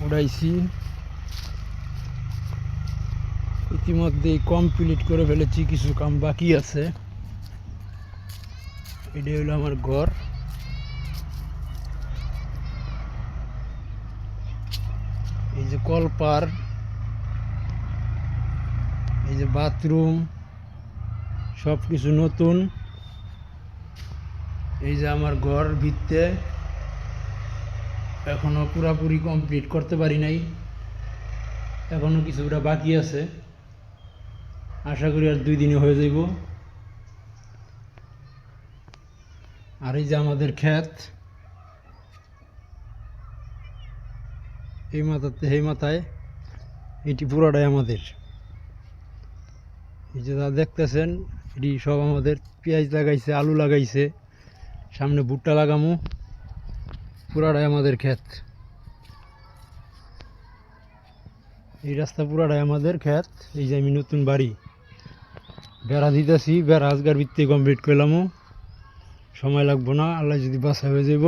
উড়াইছি। ইতিমধ্যে কমপ্লিট করে ফেলেছি, কিছু কাম বাকি আছে। এটা হলো আমার ঘর। এই যে কলপার, এই যে বাথরুম সব কিছু নতুন। এই যে আমার ঘর ভিত্তে। এখনও পুরাপুরি কমপ্লিট করতে পারি নাই। এখনও কিছুটা বাকি আছে। আশা করি আর দুই দিনে হয়ে যাইব। আর এই যে আমাদের ক্ষেত, এই মাথাতে, এই মাথায়, এটি পুরাটাই আমাদের। এই যে যা দেখতেছেন, এটি সব আমাদের পেঁয়াজ লাগাইছে, আলু লাগাইছে, সামনে ভুট্টা লাগামু। পুরাটাই আমাদের ক্ষেত। এই রাস্তা পুরাটাই আমাদের ক্ষেত। এই যে আমি নতুন বাড়ি। বেড়া দিতেছি, বেড়া আজগার ভিত্তি কমপ্লিট করলামও। সময় লাগবো না, আল্লাহ যদি বাসা হয়ে যাব